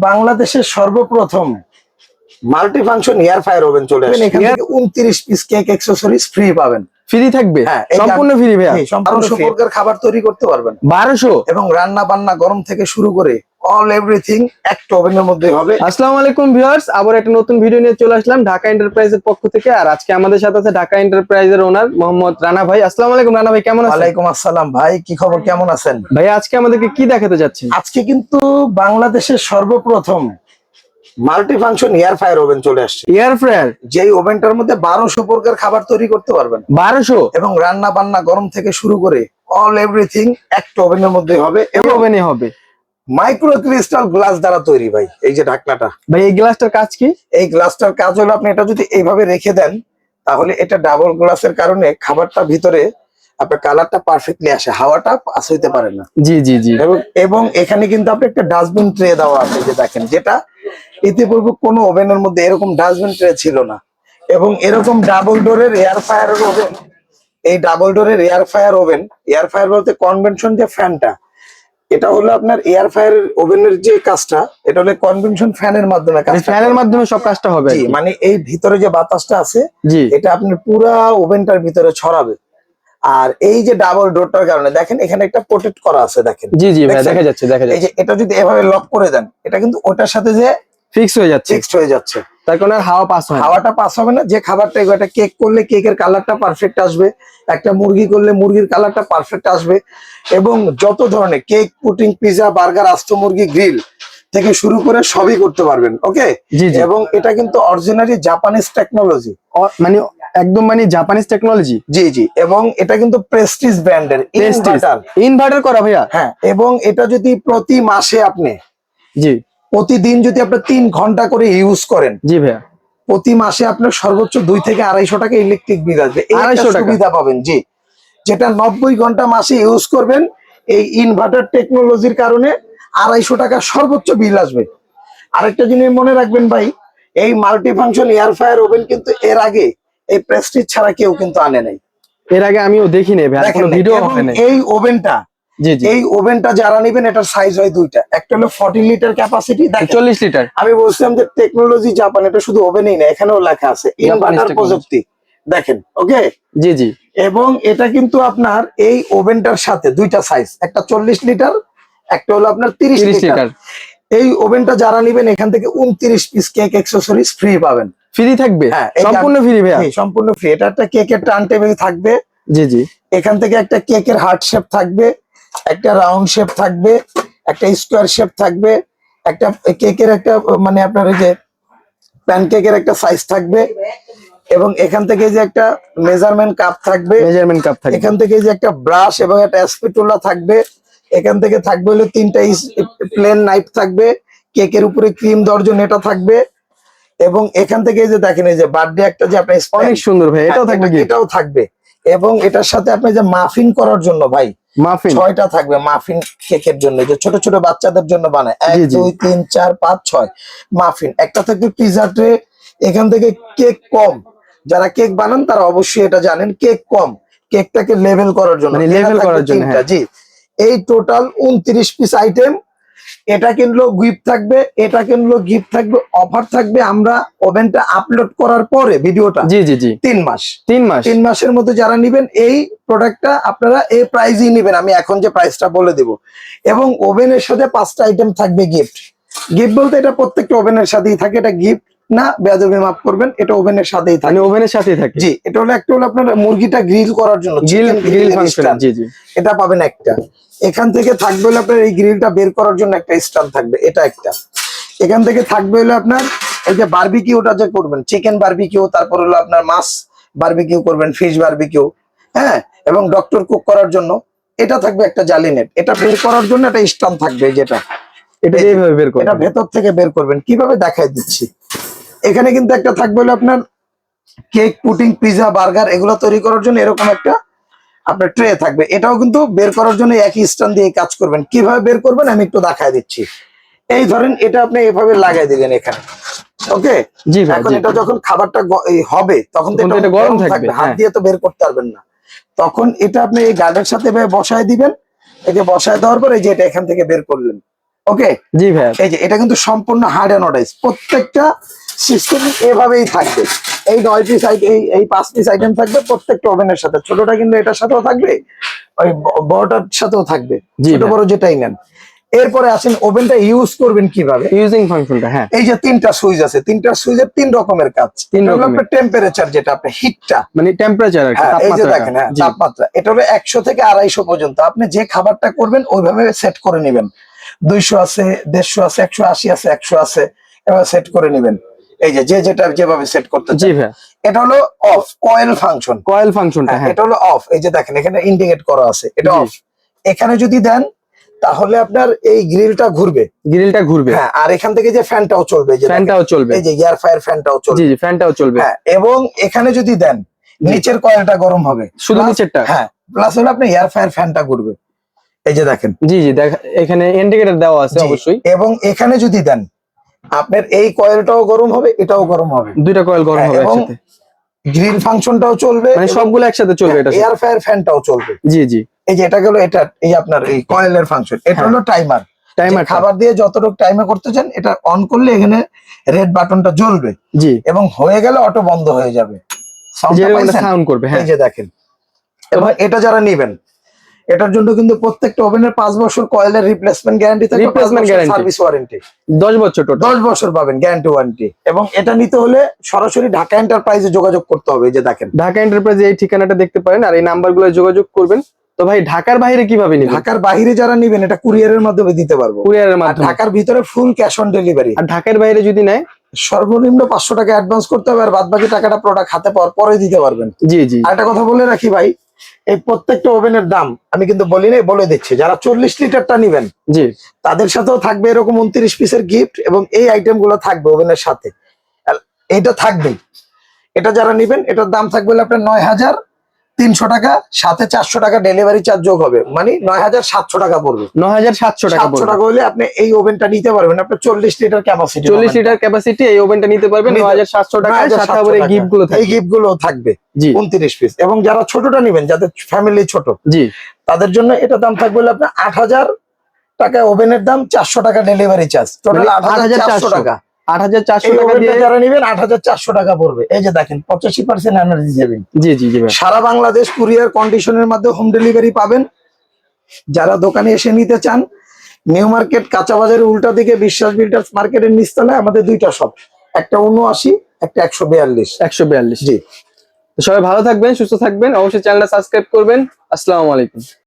বাংলাদেশের সর্বপ্রথম multi function air fryer oven চলে আসবে এখানে থেকে উনত্রিশ পিস কেক অ্যাক্সেসরিজ ফ্রি পাবেন। ফ্রি থাকবে? হ্যাঁ, সম্পূর্ণ ফ্রি ভাইয়া। এই সম্পূর্ণ খাবার তৈরি করতে পারবেন। বারোশো? এবং রান্না বান্না গরম থেকে শুরু করে অল এভরিথিং একটা ওভেনের মধ্যে হবে। আসসালামু আলাইকুম ভিউয়ার্স আবার একটা নতুন ভিডিও নিয়ে চলে আসলাম ঢাকা এন্টারপ্রাইজের পক্ষ থেকে। আর আজকে আমাদের সাথে আছে ঢাকা এন্টারপ্রাইজের ওনার মোহাম্মদ রানা ভাই। আসসালামু আলাইকুম রানা ভাই কেমন আছেন? ওয়ালাইকুম আসসালাম ভাই কি খবর কেমন আছেন? ভাই আজকে আমাদেরকে কি দেখাতে যাচ্ছেন? আজকে কিন্তু বাংলাদেশের সর্বপ্রথম multi function air fryer oven চলে আসছে। এয়ার ফ্রায়ার যেই ওভেনটার মধ্যে বারোশো প্রকার খাবার তৈরি করতে পারবেন। বারোশো? এবং রান্না বান্না গরম থেকে শুরু করে অল এভরিথিং একটা ওভেনের মধ্যে হবে ওভেনে হবে। মাইক্রো ক্রিস্টাল গ্লাস দ্বারা তৈরি ভাই এই যে ঢাকনাটা। ভাই এই গ্লাসটার কাজ কি? এই গ্লাসটার কাজ হলো আপনি এটা যদি এইভাবে রেখে দেন তাহলে এটা ডাবল গ্লাসের কারণে খাবারটা ভিতরে আপনার কালারটা পারফেক্টলি আসে হাওয়াটা পাস হইতে পারে না। জি জি জি। এবং এখানে কিন্তু আপনি একটা ডাস্টবিন ট্রে দেওয়া আছে যে দেখেন যেটা ইতিপূর্বে কোনো ওভেনের মধ্যে এরকম ডাস্টবিন ট্রে ছিল না। এবং এরকম ডাবল ডোরের এয়ার ফায়ার ওভেন এই ডাবল ডোরের air fryer oven air fryer বলতে কনভেনশন যে ফ্যানটা এটা হলো আপনার এয়ার ফায়ার ওভেনের যে কাজটা এটা হলো কনভেনশন ফ্যানের মাধ্যমে কাজ ফ্যানের মাধ্যমে সব কাজটা হবে। মানে এই ভিতরে যে বাতাসটা আছে এটা আপনার পুরা ওভেনটার ভিতরে ছড়াবে। আর এই যে ডাবল ডোরটার কারণে দেখেন এখানে একটা প্রোটেক্ট করা আছে দেখেন। জি জি ভাই? দেখা যাচ্ছে দেখা যাচ্ছে এই যে এটা যদি এভাবে লক করে দেন এটা কিন্তু ওটার সাথে যে ফিক্স হয়ে যাচ্ছে। ফিক্সড হয়ে যাচ্ছে। তার কারণে হাওয়া পাস হয় হাওয়াটা পাস হবে না যে খাবারটা একটা কেক করলে কেকের কালারটা পারফেক্ট আসবে একটা মুরগি করলে মুরগির কালারটা পারফেক্ট আসবে এবং যত ধরনের কেক পুটিং পিজা বার্গার আস্ত মুরগি গ্রিল থেকে শুরু করে সবই করতে পারবেন ওকে এবং এটা কিন্তু অরিজিনালি জাপানিজ টেকনোলজি মানে একদম মানে জাপানিজ টেকনোলজি জি জি এবং এটা কিন্তু প্রেস্টিজ ব্র্যান্ডের ইনভার্টার ইনভার্টার করা ভাইয়া? হ্যাঁ এবং এটা যদি প্রতি মাসে আপনি জি। প্রতিদিন যদি আপনি তিন ঘণ্টা করে ইউজ করেন জি ভাইয়া। প্রতি মাসে আপনার সর্বোচ্চ দুই থেকে আড়াইশো টাকা ইলেকট্রিক বিল আসবে। এই একটা 250 টাকা? সুবিধা পাবেন জি। যেটা নব্বই ঘণ্টা মাসে ইউজ করবেন এই ইনভার্টার টেকনোলজির কারণে আড়াইশো টাকা সর্বোচ্চ বিল আসবে। আরেকটা জিনিস মনে রাখবেন ভাই এই multi function air fryer oven কিন্তু এর আগে এই প্রেস্টিজ ছাড়া কেউ কিন্তু আনে নাই। এর আগে আমিও দেখিনি এই ওভেনটা এই ওভেনটা যারা নেবেন এটার সাইজ হয় দুইটা। একটা হলো ফর্টি লিটার ক্যাপাসিটি চল্লিশ লিটার আমি বলছিলাম যে টেকনোলজি জাপান এটা শুধু ওভেনই না এখানেও লেখা আছে ইনভার্টার প্রযুক্তি। দেখেন ওকে জি জি। এবং এটা কিন্তু আপনার এই ওভেনটার সাথে দুইটা সাইজ একটা চল্লিশ লিটার একটা হলো আপনার তিরিশ লিটার। এই ওভেনটা যারা নিবেন এখান থেকে উনত্রিশ পিস কেক অ্যাক্সেসরিজ ফ্রি পাবেন। ফ্রি থাকবে? হ্যাঁ, সম্পূর্ণ ফ্রি ভাইয়া? সম্পূর্ণ ফ্রি এটা একটা কেকের টার্ন টেবিল থাকবে। জি জি। এখান থেকে একটা কেকের হার্ট শেপ থাকবে একটা রাউন্ড শেপ থাকবে একটা স্কোয়ার শেপ থাকবে একটা কেকের একটা মানে আপনার যে প্যানকেকের একটা সাইজ থাকবে এবং এখান থেকে যে একটা মেজারমেন্ট কাপ থাকবে মেজারমেন্ট কাপ থাকবে। এখান থেকে যে একটা ব্রাশ এবং একটা স্পিটুলা থাকবে এখান থেকে থাকবে হলো তিনটা প্লেন নাইফ থাকবে কেকের উপরে ক্রিম দর্জন এটা থাকবে এবং এখান থেকে যে দেখেন এই যে বার্থডে একটা যে আপনার অনেক সুন্দর ভাই এটাও থাকবে হ্যাঁ, এটাও থাকবে। এবং এটার সাথে আপনি যে মাফিন করার জন্য ভাই মাফিন ছয়টা থাকবে মাফিন কেকের জন্য যে ছোট ছোট বাচ্চাদের জন্য বানায়। এক। দুই তিন চার পাঁচ ছয় মাফিন একটা থাকবে পিজা ট্রে এখান থেকে কেক কম। যারা কেক বানান তারা অবশ্যই এটা জানেন কেক কম। কেকটাকে লেভেল করার জন্য। মানে level থাকবে করার জন্য, হ্যাঁ। জি। এই টোটাল উনত্রিশ পিস আইটেম এটা কিনলো গিফট থাকবে এটা কিনলো গিফট থাকবে অফার থাকবে। আমরা ওভেনটা আপলোড করার পরে ভিডিওটা জি জি জি। তিন মাস। তিন মাস। তিন মাসের মধ্যে যারা নিবেন এই প্রোডাক্টটা আপনারা এই প্রাইজই নিবেন। আমি এখন যে প্রাইসটা বলে দেব। এবং ওভেনের সাথে পাঁচটা আইটেম থাকবে গিফট গিফট বলতে এটা প্রত্যেকটা ওভেনের সাথেই থাকে। এটা গিফট না বেয়াদবি মাফ করবেন এটা ওভেনের সাথেই মানে থাকে। ওভেনের সাথেই থাকে? জি এটা হলো একটা হলো আপনার মুরগিটা গ্রিল করার জন্য গ্রিল গ্রিল ফাংশন জি জি। এটা পাবেন একটা। এখান থেকে থাকবে হলো আপনার এই গ্রিলটা বের করার জন্য একটা স্ট্যান্ড থাকবে এটা একটা। এখান থেকে থাকবে হলো আপনার এই যে বারবিকিউটা যে করবেন চিকেন বারবিকিউ তারপর হলো আপনার মাছ বারবিকিউ করবেন ফিশ বারবিকিউ হ্যাঁ? এবং ডক্টর কুক করার জন্য এটা থাকবে একটা জালি নেট এটা বের করার জন্য একটা স্ট্যান্ড থাকবে যেটা। এটা এই- এইভাবে বের করে এটা ভেতর থেকে বের করবেন। কীভাবে দেখাই দিচ্ছি? এখানে কিন্তু একটা থাকবে হলো আপনার কেক পুটিং পিজা বার্গার এগুলো তৈরি করার জন্য এরকম একটা আপনার ট্রে থাকবে। এটাও কিন্তু বের করার জন্য একই স্ট্যান্ড দিয়ে কাজ করবেন। কীভাবে বের করবেন আমি একটু দেখায় দিচ্ছি। এই ধরেন এটা আপনি এভাবে লাগাই দিলেন এখানে। ওকে? জি ভাই এখন এটা যখন খাবারটা হবে তখন তো এটা গরম থাকবে, হাত হ্যাঁ। দিয়ে তো বের করতে পারবেন না। তখন এটা আপনি এই গার্ডের সাথে বসায় দিবেন যে বসায় দেওয়ার পর এই যে এটা এখান থেকে বের করলেন। ওকে? জি ভাই। এই যে এটা কিন্তু সম্পূর্ণ হার্ড অ্যানোডাইজ প্রত্যেকটা সিস্টেম এভাবেই থাকবে। এই নয় পিস এই এই পাঁচ পিস আইটেম থাকবে প্রত্যেকটা ওভেনের সাথে। ছোটটা কিন্তু এটার সাথেও থাকবে ওই বড়টার সাথেও থাকবে। ছোট বড় যেটাই নেন। এরপরে আসেন ওভেনটা ইউজ করবেন কীভাবে? ইউজিং ফাংশনটা হ্যাঁ। এই যে তিনটা সুইচ আছে তিনটা সুইচের তিন রকমের কাজ। তিন রকমের। টেম্পারেচার যেটা আপনি হিটটা মানে টেম্পারেচার আর হ্যাঁ, এই যে দেখেন হ্যাঁ তাপমাত্রা। এটা হবে একশো থেকে আড়াইশো পর্যন্ত। আপনি যে খাবারটা করবেন ওইভাবে সেট করে নেবেন। দুইশো আছে দেড়শো আছে একশো আশি আছে একশো আছে এভাবে সেট করে নেবেন। এই যে যে যেটা যেভাবে সেট করতে জি ভাইয়া। এটা হলো অফ কয়েল ফাংশন কয়েল ফাংশনটা হ্যাঁ এটা হলো অফ এই যে দেখেন এখানে ইন্ডিকেট করা আছে এটা অফ এখানে যদি দেন তাহলে আপনার এই গ্রিলটা ঘুরবে। গ্রিলটা ঘুরবে। হ্যাঁ আর এখান থেকে যে ফ্যানটাও চলবে এই যে ফ্যানটাও চলবে। এই যে এয়ার ফায়ার ফ্যানটাও চলবে। জি জি ফ্যানটাও চলবে। হ্যাঁ এবং এখানে যদি দেন নিচের কয়েলটা গরম হবে। শুধু নিচেরটা? হ্যাঁ প্লাস হলো আপনি এয়ার ফায়ার ফ্যানটা ঘুরবে। এই যে দেখেন। জি জি এখানে ইন্ডিকেটর দেওয়া আছে অবশ্যই। এবং এখানে যদি দেন আপনার এই কয়েলটাও গরম হবে এটাও গরম হবে। দুইটা কয়েল গরম হ্যাঁ, হবে একসাথে। গ্রিল ফাংশনটাও চলবে মানে সবগুলো একসাথে চলবে এটা এয়ার ফায়ার ফ্যানটাও চলবে। জি জি। এই যে এটা গেল এটা এই আপনার এই কয়েলের ফাংশন এটা হ্যাঁ। হলো টাইমার টাইমার খাবার দিয়ে যতটুকু টাইমে করতে চান এটা অন করলে এখানে রেড বাটনটা জ্বলবে। জি। এবং হয়ে গেলে অটো বন্ধ হয়ে যাবে। সাউন্ড করবে হ্যাঁ। এই যে দেখেন। এবং এটা যারা নিবেন এটার জন্য কিন্তু প্রত্যেকটা ওভেনের পাঁচ বছর কয়েলের রিপ্লেসমেন্ট গ্যারান্টি থাকে Replacement guarantee। সার্ভিস ওয়ারেন্টি দশ বছর টোটাল দশ বছর পাবেন গ্যারান্টি ওয়ারেন্টি এবং এটা নিতে হলে সরাসরি ঢাকা এন্টারপ্রাইজে যোগাযোগ করতে হবে এই যে দেখেন। ঢাকা এন্টারপ্রাইজ এই ঠিকানাটা দেখতে পারেন আর এই নাম্বারগুলো যোগাযোগ করবেন। তো ভাই ঢাকার বাইরে কীভাবে নিবেন? ঢাকার বাইরে যারা নিবেন এটা কুরিয়ারের মাধ্যমে দিতে পারব। কুরিয়ারের মাধ্যমে। ঢাকার ভিতরে ফুল ক্যাশ অন ডেলিভারি আর ঢাকার বাইরে যদি নেয়? সর্বনিম্ন পাঁচশো টাকা অ্যাডভান্স করতে হবে আর বাদ বাকি টাকাটা প্রোডাক্ট হাতে পাওয়ার পরে দিতে পারবেন। জি জি। আর একটা কথা বলে রাখি ভাই এই প্রত্যেকটা ওভেনের দাম আমি কিন্তু বলি নাই বলে দিচ্ছি। যারা চল্লিশ লিটারটা নিবেন জি। তাদের সাথেও থাকবে এরকম উনত্রিশ পিসের গিফট এবং এই আইটেমগুলো থাকবে ওভেনের সাথে। এইটা থাকবেই। এটা যারা নিবেন এটার দাম থাকবে আপনার নয় হাজার তিনশো টাকা সাথে চারশো টাকা ডেলিভারি চার্জ যোগ হবে। মানে নয় হাজার সাতশো টাকা পড়বে। নয় হাজার সাতশো টাকা সাতশো টাকা হলে আপনি এই ওভেনটা নিতে পারবেন। আপনার চল্লিশ লিটার ক্যাপাসিটি চল্লিশ লিটার ক্যাপাসিটি এই ওভেনটা নিতে পারবেন নয় হাজার সাতশো টাকা সাথে আবার এই গিফটগুলো এই গিফটগুলো থাকবে। জি। উনত্রিশ পিস এবং যারা ছোটটা নিবেন যাদের ফ্যামিলি ছোট জি। তাদের জন্য এটা দাম থাকবে আপনার আট হাজার টাকা ওভেনের দাম চারশো টাকা ডেলিভারি চার্জ টোটাল আট হাজার চারশো। টাকা। আট হাজার চারশো টাকা দিয়ে যারা নিবেন আট হাজার চারশো টাকা পড়বে। এই যে দেখেন পঁচাশি পার্সেন্ট এনার্জি সেভিং জি জি জি সারা বাংলাদেশ কুরিয়ার কন্ডিশনের মাধ্যমে হোম ডেলিভারি পাবেন। যারা দোকানে এসে নিতে চান নিউ মার্কেট কাঁচা বাজারের উল্টা দিকে বিশ্বাস বিল্ডার্স মার্কেটের নিচতলায় আমাদের দুইটা শপ একটা উনআশি একটা একশো বিয়াল্লিশ। একশো বিয়াল্লিশ। জি। সবাই ভালো থাকবেন সুস্থ থাকবেন। অবশ্যই চ্যানেলটা সাবস্ক্রাইব করবেন। আসসালামু আলাইকুম।